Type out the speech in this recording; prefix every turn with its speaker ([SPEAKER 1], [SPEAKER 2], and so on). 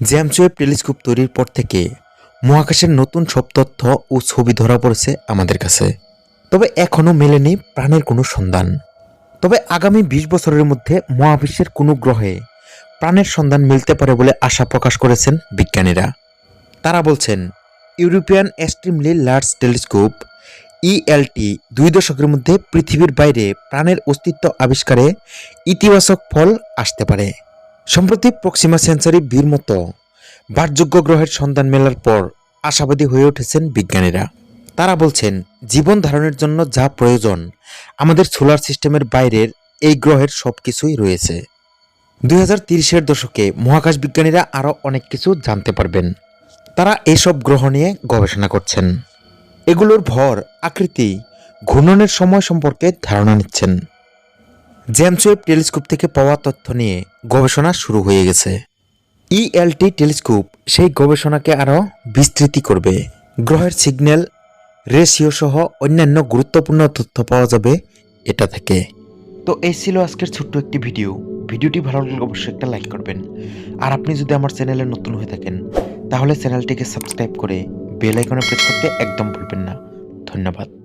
[SPEAKER 1] James Webb telescope তৈরির পর থেকে মহাকাশের নতুন সব তথ্য ও ছবি ধরা পড়েছে আমাদের কাছে। তবে এখনও মেলেনি প্রাণের কোনো সন্ধান। তবে আগামী বিশ বছরের মধ্যে মহাবিশ্বের কোনো গ্রহে প্রাণের সন্ধান মিলতে পারে বলে আশা প্রকাশ করেছেন বিজ্ঞানীরা। তারা বলছেন, European extremely large telescope ELT দুই দশকের মধ্যে পৃথিবীর বাইরে প্রাণের অস্তিত্ব আবিষ্কারে ইতিবাচক ফল আসতে পারে। সম্প্রতি প্রক্সিমা সেন্সারি বীর মতো বাসযোগ্য গ্রহের সন্ধান মেলার পর আশাবাদী হয়ে উঠেছেন বিজ্ঞানীরা। তারা বলছেন, জীবন ধারণের জন্য যা প্রয়োজন, আমাদের সোলার সিস্টেমের বাইরের এই গ্রহের সব কিছুই রয়েছে। দুই হাজার তিরিশের দশকে মহাকাশ বিজ্ঞানীরা আরও অনেক কিছু জানতে পারবেন। তারা এসব গ্রহ নিয়ে গবেষণা করছেন। এগুলোর ভর, আকৃতি, ঘূর্ণনের সময় সম্পর্কে ধারণা নিচ্ছেন। জেমস ওয়েব টেলিস্কোপ থেকে পাওয়া তথ্য নিয়ে গবেষণা শুরু হয়ে গেছে। ইএলটি টেলিস্কোপ সেই গবেষণাকে আরও বিস্তৃতি করবে। গ্রহের সিগন্যাল, রেশিও সহ অন্যান্য গুরুত্বপূর্ণ তথ্য পাওয়া যাবে এটা থেকে। তো এই ছিল আজকের ছোট্ট একটি ভিডিও। ভিডিওটি ভালো লাগলে অবশ্যই একটা লাইক করবেন। আর আপনি যদি আমার চ্যানেলে নতুন হয়ে থাকেন, তাহলে চ্যানেলটিকে সাবস্ক্রাইব করে বেল আইকনে প্রেস করতে একদম ভুলবেন না। ধন্যবাদ।